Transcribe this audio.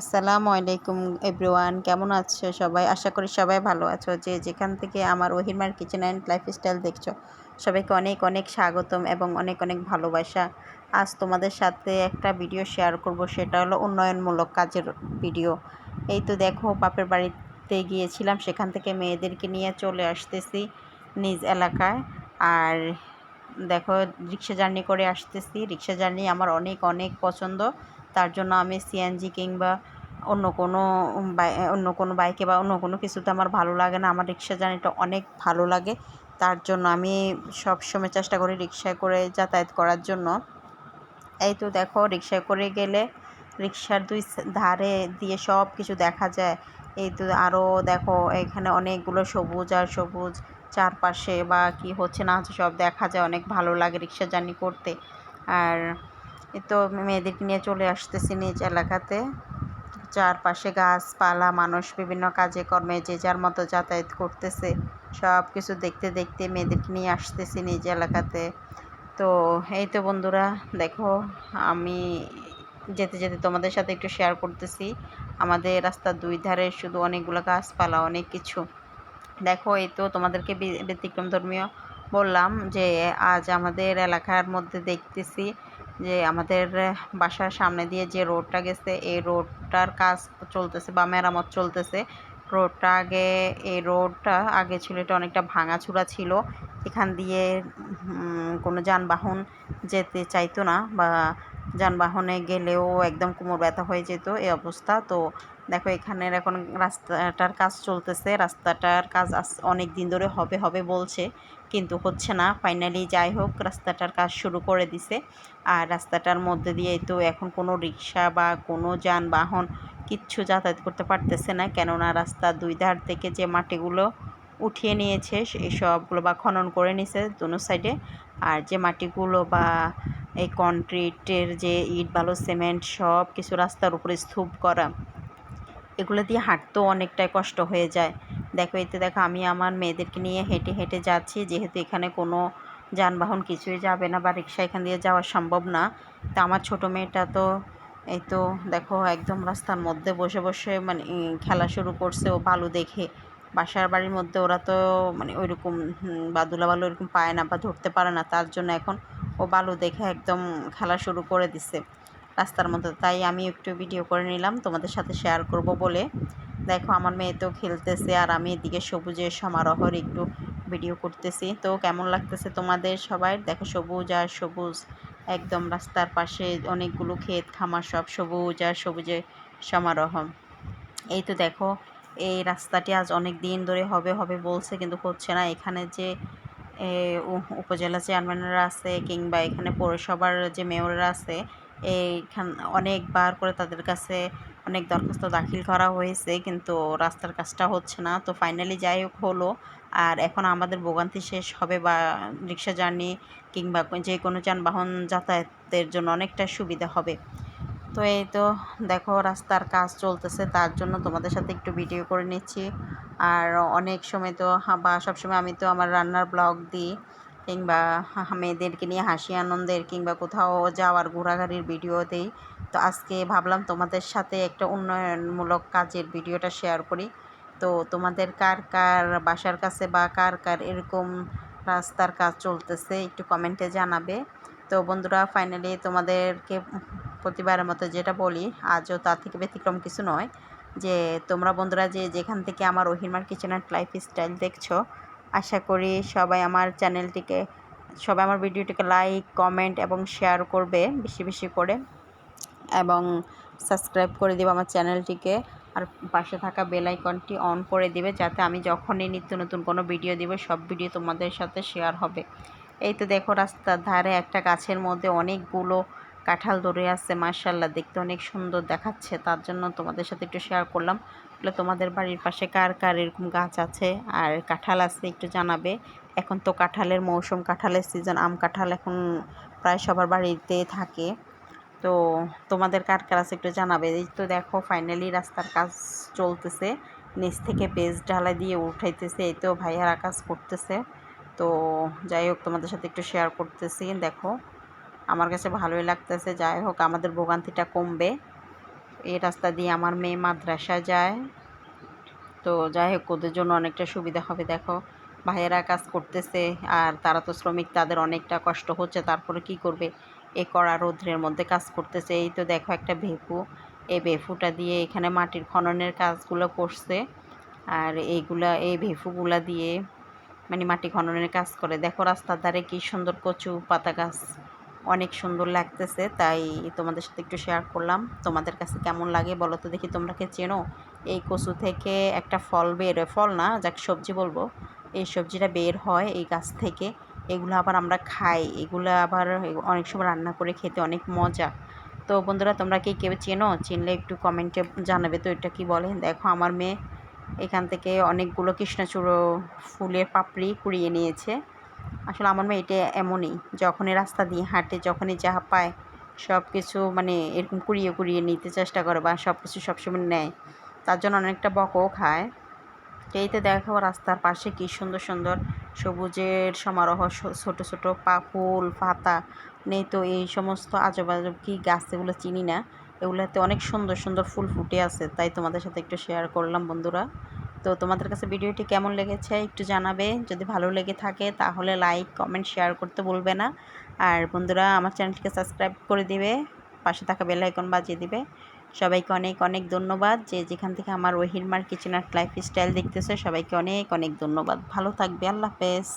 আসসালামু আলাইকুম এভরিওয়ান, কেমন আছো সবাই? আশা করি সবাই ভালো আছো। যে যেখান থেকে আমার ওহিরমার কিচেন অ্যান্ড লাইফস্টাইল দেখছ, সবাইকে অনেক অনেক স্বাগতম এবং অনেক অনেক ভালোবাসা। আজ তোমাদের সাথে একটা ভিডিও শেয়ার করব, সেটা হলো উন্নয়নমূলক কাজের ভিডিও। এই তো দেখো, বাপের বাড়িতে গিয়েছিলাম, সেখান থেকে মেয়েদেরকে নিয়ে চলে আসতেছি নিজ এলাকায়। আর দেখো, রিক্সা জার্নি করে আসতেছি। রিক্সা জার্নি আমার অনেক অনেক পছন্দ। তার জন্য আমি সিএনজি কিংবা অন্য কোনো অন্য কোনো বাইকে বা অন্য কোনো কিছুতে আমার ভালো লাগে না। আমার রিক্সা জার্নিটা অনেক ভালো লাগে। তার জন্য আমি সব সময় চেষ্টা করি রিক্সায় করে যাতায়াত করার জন্য। এই তো দেখো, রিক্সায় করে গেলে রিক্সার দুই ধারে দিয়ে সব কিছু দেখা যায়। এই তো আরও দেখো, এখানে অনেকগুলো সবুজ আর সবুজ চারপাশে বা কি হচ্ছে না হচ্ছে সব দেখা যায়। অনেক ভালো লাগে রিক্সা জার্নি করতে। আর এ তো মেয়েদেরকে নিয়ে চলে আসতেছি নিজ এলাকাতে। চারপাশে গাছপালা, মানুষ বিভিন্ন কাজে কর্মে যে যার মতো যাতায়াত করতেছে সব কিছু দেখতে দেখতে মেয়েদেরকে নিয়ে আসতেছি নিজ এলাকাতে। তো এই তো বন্ধুরা, দেখো, আমি যেতে যেতে তোমাদের সাথে একটু শেয়ার করতেছি। আমাদের রাস্তার দুই ধারে শুধু অনেকগুলো গাছপালা, অনেক কিছু। দেখো, এই তো তোমাদেরকে ব্যতিক্রম ধর্মীয় বললাম যে আজ আমাদের এলাকার মধ্যে দেখতেছি যে আমাদের বাসার সামনে দিয়ে যে রোডটা গেছে, এই রোডটার কাজ চলতেছে বা মেরামত চলতেছে। রোডটা আগে, এই রোডটা আগে ছিল, এটা অনেকটা ভাঙাচুরা ছিল। এখান দিয়ে কোনো যানবাহন যেতে চাইতো না বা যানবাহনে গেলেও একদম কোমর ব্যথা হয়ে যেত, এই অবস্থা। তো দেখো, এখানের এখন রাস্তাটার কাজ চলতেছে, রাস্তাটার কাজ অনেক দিন ধরে হবে হবে বলছে, কিন্তু হচ্ছে না। ফাইনালি যাই হোক, রাস্তাটার কাজ শুরু করে দিছে। আর রাস্তাটার মধ্যে দিয়ে তো এখন কোনো রিক্সা বা কোনো যানবাহন কিচ্ছু যাতায়াত করতে পারতেছে না। কেননা রাস্তার দুই ধার থেকে যে মাটিগুলো উঠিয়ে নিয়েছে সেই সবগুলো বা খনন করে নিছে দুনো সাইডে। আর যে মাটিগুলো বা এই কনক্রিটের যে ইট, বালু, সিমেন্ট সব কিছু রাস্তার উপরে স্তূপ করা এগুলো দিয়ে হাঁটতেও অনেকটাই কষ্ট হয়ে যায়। দেখো এতে দেখো, আমি আমার মেয়েদেরকে নিয়ে হেঁটে হেঁটে যাচ্ছি। যেহেতু এখানে কোনো যানবাহন কিছুই যাবে না বা রিক্সা এখান দিয়ে যাওয়া সম্ভব না, তা আমার ছোটো মেয়েটা তো, এই তো দেখো, একদম রাস্তার মধ্যে বসে বসে মানে খেলা শুরু করছে। ও বালু দেখে বাসার বাড়ির মধ্যে ওরা তো মানে ওইরকম বাদুলা বালু ওইরকম পায় না বা ধরতে পারে না। তার জন্য এখন ও বালু দেখে একদম খেলা শুরু করে দিছে। রাস্তার মধ্যে। তাই আমি একটু ভিডিও করে নিলাম, তোমাদের সাথে শেয়ার করব বলে। দেখো, আমার মেয়ে তো খেলতেছে আর আমি এদিকে সবুজের সমারোহর একটু ভিডিও করতেছি। তো কেমন লাগতেছে তোমাদের সবাই? দেখো, সবুজ আর সবুজ। একদম রাস্তার পাশে অনেকগুলো ক্ষেত, খামার সব সবুজ আর সবুজের সমারোহ। এই তো দেখো, এই রাস্তাটি আজ অনেক দিন ধরে হবে হবে বলছে কিন্তু হচ্ছে না। এখানে যে উপজেলা চেয়ারম্যানরা আছে কিংবা এখানে পৌরসভার যে মেয়ররা আছে এইখান, অনেকবার করে তাদের কাছে অনেক দরখাস্ত দাখিল করা হয়েছে, কিন্তু রাস্তার কাজটা হচ্ছে না। তো ফাইনালি যাই হোক হলো, আর এখন আমাদের ভোগান্তি শেষ হবে বা রিক্সা জার্নি কিংবা যে কোনো যানবাহন যাতায়াতের জন্য অনেকটা সুবিধা হবে। তো এই তো দেখো রাস্তার কাজ চলতেছে, তার জন্য তোমাদের সাথে একটু ভিডিও করে নিচ্ছি। আর অনেক সময় তো, বা সবসময় আমি তো আমার রান্নার ব্লগ দিই। কিংবা মেয়েদেরকে নিয়ে হাসি আনন্দের কিংবা কোথাও যাওয়ার ঘোরাঘুরির ভিডিও দিই তো আজকে ভাবলাম তোমাদের সাথে একটা উন্নয়নমূলক কাজের ভিডিওটা শেয়ার করি। তো তোমাদের কার কার বাসার কাছে বা কার কার এরকম রাস্তার কাজ চলতেছে একটু কমেন্টে জানাবে। তো বন্ধুরা ফাইনালি তোমাদেরকে প্রতিবারের মতো যেটা বলি, আজও তার থেকে ব্যতিক্রম কিছু নয় যে তোমরা বন্ধুরা যে যেখান থেকে আমার ওহিমার কিচেন অ্যান্ড লাইফ স্টাইল দেখছ আশা করি সবাই আমার চ্যানেলটিকে, সবাই আমার ভিডিওটিকে লাইক কমেন্ট এবং শেয়ার করবে বেশি বেশি করে। এবং সাবস্ক্রাইব করে দেবে আমার চ্যানেলটিকে। আর পাশে থাকা বেল আইকনটি অন করে দিবে যাতে আমি যখনই নিত্য নতুন কোনো ভিডিও দিব, সব ভিডিও তোমাদের সাথে শেয়ার হবে। এই তো দেখো রাস্তার ধারে একটা গাছের মধ্যে অনেকগুলো কাঁঠাল ধরে আসছে মার্শাল্লাহ দেখতে অনেক সুন্দর দেখাচ্ছে। তার জন্য তোমাদের সাথে একটু শেয়ার করলাম। তাহলে তোমাদের বাড়ির পাশে কার কার এরকম গাছ আছে? আর কাঁঠাল আছে, একটু জানাবে। এখন তো কাঁঠালের মৌসুম, কাঁঠালের সিজন আম কাঁঠাল এখন প্রায় সবার বাড়িতে থাকে। তো তোমাদের কার কার আছে একটু জানাবে। এই তো দেখো ফাইনালি রাস্তার কাজ চলতেছে। নিচ থেকে পেজ ঢালাই দিয়ে উঠাইতেছে। এই তো ভাইয়ারা কাজ করতেছে। তো যাই হোক, তোমাদের সাথে একটু শেয়ার করতেছি। দেখো, আমার কাছে ভালোই লাগতেছে। যাই হোক, আমাদের ভোগান্তিটা কমবে। এই রাস্তা দিয়ে আমার মেয়ে মাদ্রাসা যায়। তো যাই হোক, ওদের জন্য অনেকটা সুবিধা হবে, দেখো। ভাইয়েরা কাজ করতেছে, আর তারা তো শ্রমিক, তাদের অনেকটা কষ্ট হচ্ছে, তারপরে কি করবে? এ কড়া রৌদ্রের মধ্যে কাজ করতেছে। এই তো দেখো একটা ভেপু। এই ভেফুটা দিয়ে এখানে মাটির খননের কাজগুলো করছে। আর এইগুলা, এই ভেফুগুলা দিয়ে মানে মাটি খননের কাজ করে। দেখো রাস্তার ধারে কী সুন্দর কচু পাতা গাছ। অনেক সুন্দর লাগতেছে, তাই তোমাদের সাথে একটু শেয়ার করলাম। তোমাদের কাছে কেমন লাগে বলো তো দেখি, তোমরা কে চেনো? এই কচু থেকে একটা ফল বের, ফল না, যাকে সবজি বলব। এই সবজিটা বের হয় এই গাছ থেকে, এগুলো আবার আমরা খাই। এগুলো আবার অনেক সময় রান্না করে খেতে অনেক মজা। তো বন্ধুরা, তোমরা কি কেউ চেনো? চিনলে একটু কমেন্টে জানাবে তো এটা কি বলে। দেখো, আমার মেয়ে এখান থেকে অনেকগুলো কৃষ্ণচূড়ো ফুলের পাপড়ি কুড়িয়ে নিয়েছে। আসলে আমার মেয়ে এটা এমনই, যখনই রাস্তা দিয়ে হাঁটে, যখনই যা পায় সব কিছু মানে এরকম কুড়িয়ে কুড়িয়ে নিতে চেষ্টা করে বা সব কিছু সবসময় নেয়। তার জন্য অনেকটা বকও খায়। এইতে দেখো রাস্তার পাশে কি সুন্দর সুন্দর সবুজের সমারোহ ছোট ছোট পা, ফুল, পাতা নেই তো এই সমস্ত আজব আজব কি গাছ এগুলো চিনি না। এগুলোতে অনেক সুন্দর সুন্দর ফুল ফুটে আছে, তাই তোমাদের সাথে একটু শেয়ার করলাম বন্ধুরা। তো তোমাদের কাছে ভিডিওটি কেমন লেগেছে একটু জানাবে। যদি ভালো লেগে থাকে তাহলে লাইক কমেন্ট শেয়ার করতে বলবে না। আর বন্ধুরা, আমার চ্যানেলটিকে সাবস্ক্রাইব করে দিবে, পাশে থাকা বেল আইকন বাজিয়ে দিবে। সবাইকে অনেক অনেক ধন্যবাদ। যে যেখান থেকে আমার ওহিরমার কিচেন আর্ট লাইফ স্টাইল দেখতেছে, সবাইকে অনেক অনেক ধন্যবাদ। ভালো থাকবে, আল্লাহ হাফেজ।